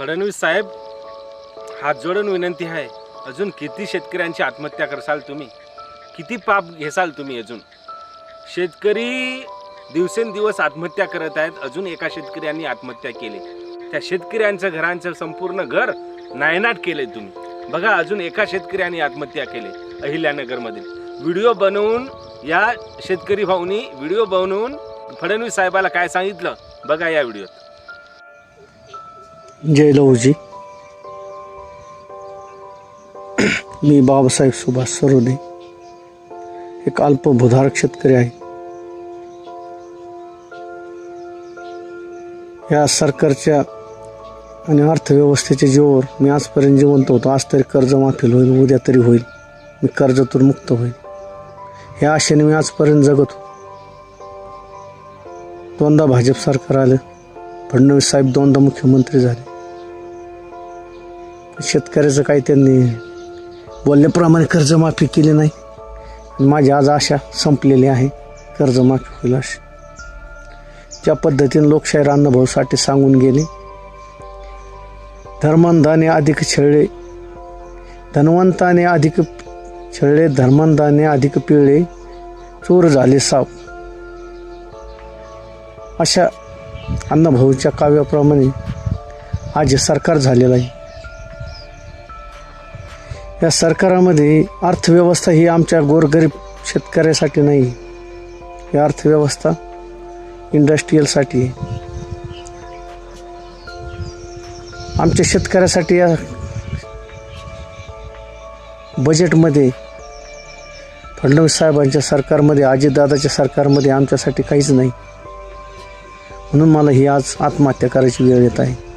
फडणवीस साहेब हात जोडून विनंती आहे अजून किती शेतकऱ्यांची आत्महत्या करसाल तुम्ही? किती पाप घेसाल तुम्ही अजून? शेतकरी दिवसेंदिवस आत्महत्या करत आहेत अजून एका शेतकऱ्यांनी आत्महत्या केली. त्या शेतकऱ्यांचं घरांचं संपूर्ण घर नायनाट केले तुम्ही. बघा अजून एका शेतकऱ्याने आत्महत्या केली अहिल्यानगरमधील. व्हिडिओ बनवून या शेतकरी भाऊनी व्हिडिओ बनवून फडणवीस साहेबाला काय सांगितलं? बघा या व्हिडिओत. जय लहूजी मी बाबासाहेब सुभाष सरोदे एक अल्पभूधारक शेतकरी आहे. या सरकारच्या आणि अर्थव्यवस्थेच्या जीवावर मी आजपर्यंत जिवंत होतो. आज तरी कर्जमाफी होईल उद्या तरी होईल. मी कर्जातून मुक्त होईल. या आशेने मी आजपर्यंत जगत होतो. दोनदा भाजप सरकार आलं फडणवीस साहेब दोनदा मुख्यमंत्री झाले. शेतकऱ्याचं काही त्यांनी बोलल्याप्रमाणे कर्जमाफी केली नाही. माझी आज आशा संपलेली आहे कर्जमाफी होईल अशी. ज्या पद्धतीने लोकशाही अण्णाभाऊसाठी सांगून गेले धर्मांधाने अधिक छळले धनवंताने अधिक छळले धर्मांधाने अधिक पिळले चोर झाले साप अशा अण्णाभाऊच्या काव्याप्रमाणे आज सरकार झालेलं आहे. या सरकारामध्ये अर्थव्यवस्था ही आमच्या गोरगरीब शेतकऱ्यासाठी नाही ही अर्थव्यवस्था इंडस्ट्रीयलसाठी आहे. आमच्या शेतकऱ्यासाठी या बजेटमध्ये फडणवीस साहेबांच्या सरकारमध्ये अजितदादाच्या सरकारमध्ये आमच्यासाठी काहीच नाही. म्हणून मला ही आज आत्महत्या करायची वेळ येत आहे.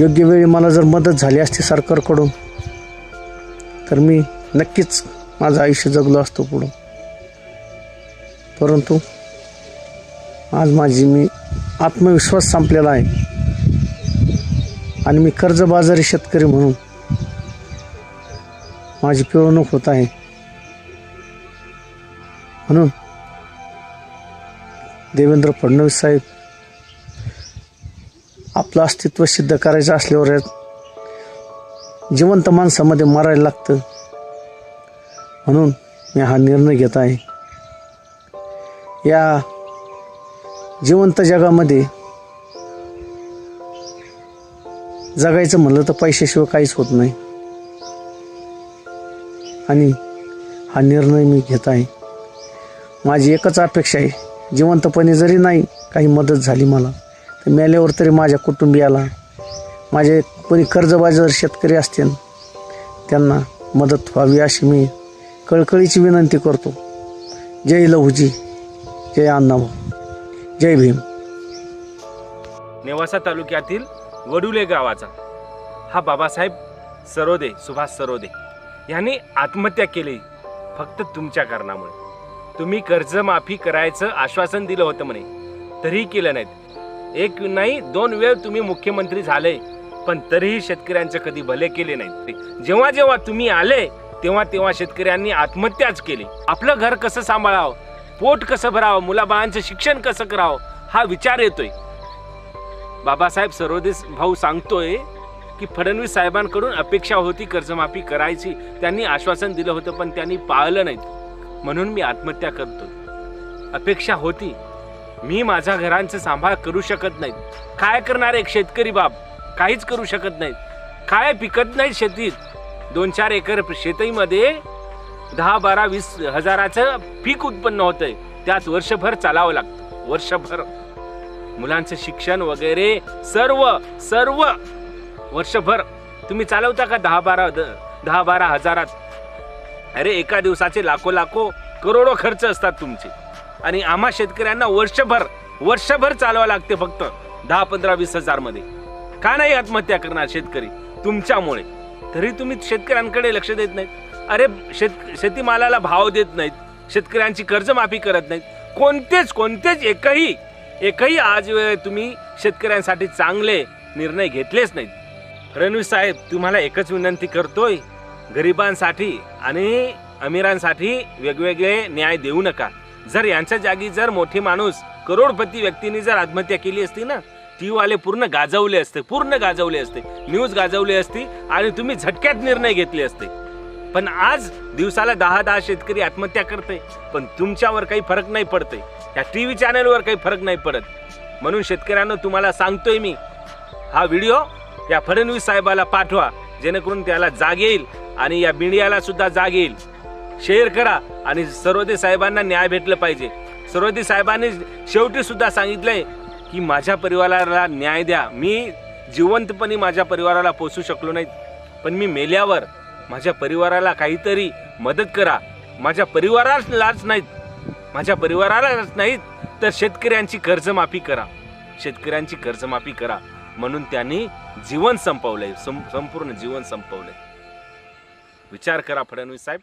योग्य वेळी मला जर मदत झाली असती सरकारकडून तर मी नक्कीच माझं आयुष्य जगलो असतो पुढं. परंतु आज माझी मी आत्मविश्वास संपलेला आहे. आणि मी कर्जबाजारी शेतकरी म्हणून माझी पिळवणूक होत आहे. म्हणून देवेंद्र फडणवीस साहेब आपलं अस्तित्व सिद्ध करायचं असल्यावर जिवंत माणसामध्ये मरायला लागतं. म्हणून मी हा निर्णय घेत आहे. या जिवंत जगामध्ये जगायचं म्हणलं तर पैशाशिवाय काहीच होत नाही. आणि हा निर्णय मी घेत आहे. माझी एकच अपेक्षा आहे जिवंतपणे जरी नाही काही मदत झाली मला. तर मेल्यावर तरी माझ्या कुटुंबियाला माझे कोणी कर्जबाजार शेतकरी असतील त्यांना मदत व्हावी अशी मी कळकळीची विनंती करतो. जय लहूजी जय अण्णाभाऊ जय भीम. नेवासा तालुक्यातील वडुले गावाचा हा बाबासाहेब सरोदे सुभाष सरोदे यांनी आत्महत्या केली फक्त तुमच्या कारणामुळे. तुम्ही कर्जमाफी करायचं आश्वासन दिलं होतं म्हणे तरीही केलं नाहीत. एक नाही दोन वेळ तुम्ही मुख्यमंत्री झाले. पण तरीही शेतकऱ्यांचे कधी भले केले नाहीत. जेव्हा जेव्हा तुम्ही आले तेव्हा तेव्हा शेतकऱ्यांनी आत्महत्याच केली. आपलं घर कसं सांभाळावं? पोट कसं भरावं? मुलाबाळांचं शिक्षण कसं करावं? हा विचार येतोय. बाबासाहेब सरोदेस भाऊ सांगतोय की फडणवीस साहेबांकडून अपेक्षा होती कर्जमाफी करायची. त्यांनी आश्वासन दिलं होतं पण त्यांनी पाळलं नाही म्हणून मी आत्महत्या करतो अपेक्षा होती. मी माझ्या घरांचं सांभाळ करू शकत नाही काय करणार एक शेतकरी बाप काहीच करू शकत नाहीत. काय पिकत नाही शेतीत? दोन चार एकर शेतीमध्ये दहा बारा वीस हजाराचं पीक उत्पन्न होतंय. त्यात वर्षभर चालावं लागतं. वर्षभर. मुलांचं शिक्षण वगैरे सर्व सर्व वर्षभर. तुम्ही चालवता का दहा बारा द- दहा बारा हजारात? अरे एका दिवसाचे लाखो लाखो करोडो खर्च असतात तुमचे. आणि आम्हा शेतकऱ्यांना वर्षभर वर्षभर चालवा लागते फक्त दहा पंधरा वीस हजारमध्ये का नाही आत्महत्या करणार शेतकरी? तुमच्यामुळे. तरी तुम्ही शेतकऱ्यांकडे लक्ष देत नाहीत. अरे शेत शेतीमालाला भाव देत नाहीत. शेतकऱ्यांची कर्जमाफी करत नाहीत. कोणतेच कोणतेच एकही एकही आज तुम्ही शेतकऱ्यांसाठी चांगले निर्णय घेतलेच नाहीत. रणवीर साहेब तुम्हाला एकच विनंती करतोय. गरिबांसाठी आणि अमीरांसाठी वेगवेगळे न्याय देऊ नका. जर यांच्या जागी जर मोठी माणूस करोडपती व्यक्तीने जर आत्महत्या केली असती ना टी वाले पूर्ण गाजवले असते पूर्ण गाजवले असते न्यूज गाजवली असती आणि तुम्ही झटक्यात निर्णय घेतले असते. पण आज दिवसाला दहा दहा शेतकरी आत्महत्या करते पण तुमच्यावर काही फरक नाही पडते या टी व्ही चॅनलवर काही फरक नाही पडत. म्हणून शेतकऱ्यांना तुम्हाला सांगतोय मी हा व्हिडिओ या फडणवीस साहेबाला पाठवा जेणेकरून त्याला जाग येईल आणि या मीडियाला सुद्धा जाग येईल. शेअर करा आणि सरोदे साहेबांना न्याय भेटलं पाहिजे. सरोदे साहेबांनी शेवटी सुद्धा सांगितलंय की माझ्या परिवाराला न्याय द्या. मी जिवंतपणे माझ्या परिवाराला पोचू शकलो नाही. पण मी मेल्यावर माझ्या परिवाराला काहीतरी मदत करा. माझ्या परिवारालाच नाहीत. माझ्या परिवारालाच नाहीत तर शेतकऱ्यांची कर्जमाफी करा. शेतकऱ्यांची कर्जमाफी करा. म्हणून त्यांनी जीवन संपवलंय. सं- संपूर्ण जीवन संपवलंय. विचार करा फडणवीस साहेब.